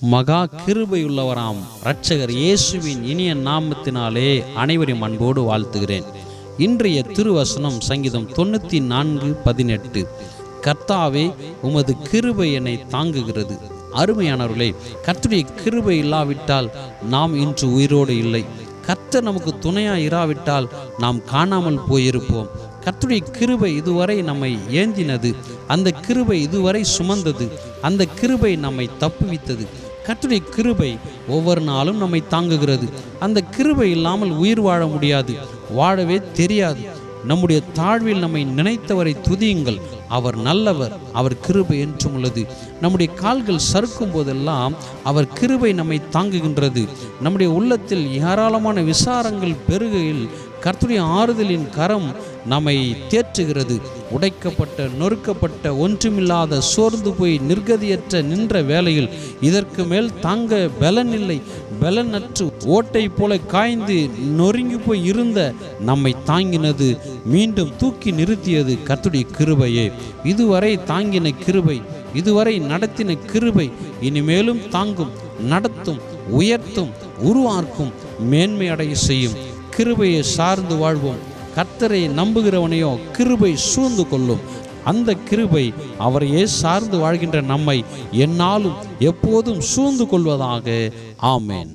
மகா கிருபையுள்ளவராம். இரட்சகர் இயேசுவின் இனிய நாமத்தினாலே அனைவரையும் அன்போடு வாழ்த்துகிறேன். இன்றைய திருவசனம் சங்கீதம் தொண்ணூற்றி நான்கு பதினெட்டு. கர்த்தாவே உமது கிருபை என்னை தாங்குகிறது. அருமையானவர்களே கர்த்துடைய கிருபை இல்லாவிட்டால் நாம் இன்று உயிரோடு இல்லை. கர்த்தர் நமக்கு துணையா இராவிட்டால் நாம் காணாமல் போயிருப்போம். கர்த்தருடைய கிருபை இதுவரை நம்மை ஏந்தினது. அந்த கிருபை இதுவரை சுமந்தது. அந்த கிருபை நம்மை தப்புவித்தது. கர்த்தருடைய கிருபை ஒவ்வொரு நாளும் நம்மை தாங்குகிறது. அந்த கிருபை இல்லாமல் உயிர் வாழ முடியாது. வாழவே தெரியாது. நம்முடைய தாழ்வில் நம்மை நினைத்தவரை துதியுங்கள். அவர் நல்லவர். அவர் கிருபை என்றும் உள்ளது. நம்முடைய கால்கள் சறுக்கும் போதெல்லாம் அவர் கிருபை நம்மை தாங்குகின்றது. நம்முடைய உள்ளத்தில் ஏராளமான விசாரங்கள் பெருகையில் கர்த்துடைய ஆறுதலின் கரம் நம்மை தேற்றுகிறது. உடைக்கப்பட்ட நொறுக்கப்பட்ட ஒன்றுமில்லாத சோர்ந்து போய் நிர்கதியற்ற நின்ற வேளையில் இதற்கு மேல் தாங்க பலன் இல்லை. பலனற்று ஓட்டை போல காய்ந்து நொறுங்கி போய் இருந்த நம்மை தாங்கினது மீண்டும் தூக்கி நிறுத்தியது கத்துடைய கிருபையே. இதுவரை தாங்கின கிருபை இதுவரை நடத்தின கிருபை இனிமேலும் தாங்கும் நடத்தும் உயர்த்தும் உருவாக்கும் மேன்மை அடைய செய்யும். கிருபையை சார்ந்து வாழ்வோம். கர்த்தரை நம்புகிறவனையோ கிருபை சூழ்ந்து கொள்ளும். அந்த கிருபை அவரையே சார்ந்து வாழ்கின்ற நம்மை என்னாலும் எப்போதும் சூழ்ந்து கொள்வதாக. ஆமேன்.